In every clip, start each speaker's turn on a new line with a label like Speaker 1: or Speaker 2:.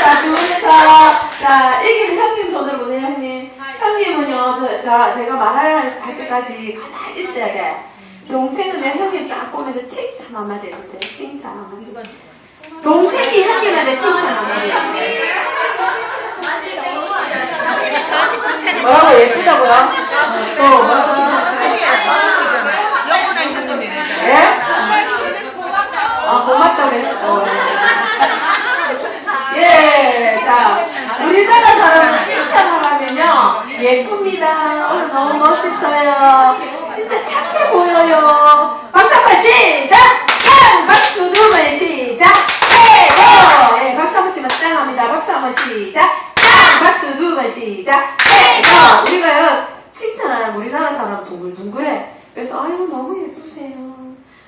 Speaker 1: 자, 두 분이서, 자, 이기는 형님 손을 보세요, 형님. 형님은요, 저, 저, 제가 말할 할 때까지 가만히 있어야 돼. 동생은요, 형님 딱 보면서 칭찬 한마디 해주세요. 칭찬 한마디. 동생이 형님한테 칭찬 한마디 해주세요. 뭐라고 예쁘다고요? 또 뭐라고 칭찬하세요?
Speaker 2: 영원한 형님입니다.
Speaker 1: 예? 아, 고맙다고 했어. 예, 자, 우리나라 사람은 칭찬하라면요, 예쁩니다. 오늘 너무 멋있어요. 진짜 착해 보여요. 박수 한번 시작! 짱! 박수 두 번 시작! 최고! 예, 박수 한번 치면 짱합니다. 박수 한 번 시작! 짱! 박수 두 번 시작! 최고! 우리가요, 칭찬하라면 우리나라 사람 둥글둥글해. 그래서, 아유, 너무 예쁘세요.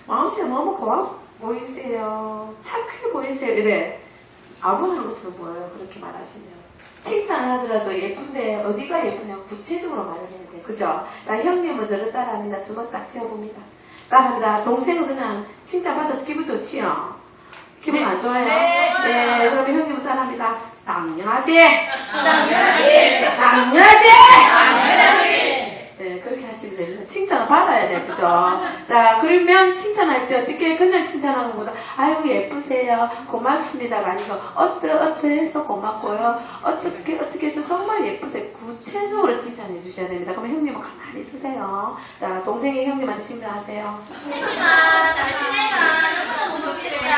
Speaker 1: 마음씨가 너무 고와 보이세요. 착해 보이세요. 이래. 아무나 것으로 보여요. 그렇게 말하시면. 칭찬을 하더라도 예쁜데 어디가 예쁘냐고 구체적으로 말을 해야 돼. 그죠? 자, 형님은 저를 따라합니다. 주먹 딱 쥐어봅니다. 따라합니다. 동생은 그냥 칭찬받아서 기분 좋지요? 기분 안 좋아요?
Speaker 2: 네.
Speaker 1: 네, 그러면 형님은 따라합니다. 당연하지? 당연하지? 네, 칭찬을 받아야 돼요. 그죠? 자, 그러면 칭찬할 때 어떻게 그냥 칭찬하는 것보다, 아이고, 예쁘세요. 고맙습니다. 아니고, 어떠, 어떠해서 고맙고요. 어떻게, 어떻게 해서 정말 예쁘세요. 구체적으로 칭찬해 주셔야 됩니다. 그러면 형님은 가만히 있으세요. 자, 동생이 형님한테 칭찬하세요.
Speaker 2: 체질이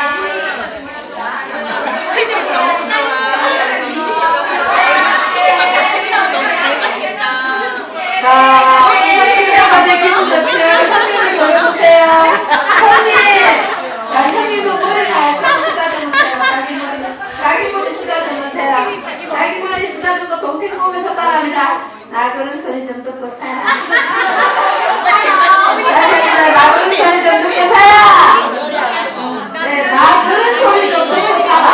Speaker 1: 나 그런 소리 좀 듣고 살아. 네, 나 그런 소리 좀 듣고 살아. 네, 나 그런 소리 좀 듣고 살아.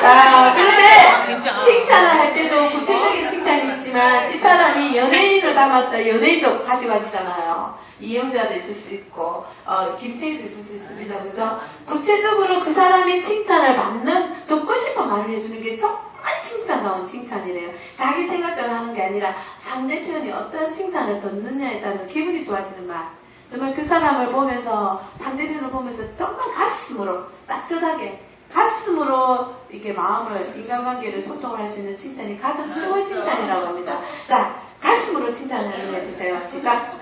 Speaker 1: 자, 그런데 칭찬을 할 때도 구체적인 칭찬이 있지만 이 사람이 연예인을 닮았어요. 연예인도 가지고 가지잖아요. 이영자도 있을 수 있고 어, 김태희도 있을 수 있습니다. 그죠? 구체적으로 그 사람이 칭찬을 받는 듣고 싶은 말을 해주는 게 정말 칭찬다운 칭찬이래요. 자기 생각대로 하는 게 아니라 상대편이 어떤 칭찬을 듣느냐에 따라서 기분이 좋아지는 말. 정말 그 사람을 보면서 상대편을 보면서 정말 가슴으로 따뜻하게 가슴으로 이렇게 마음을 인간관계를 소통을 할 수 있는 칭찬이 가장 최고 칭찬이라고 합니다. 자, 가슴으로 칭찬을 해주세요. 시작.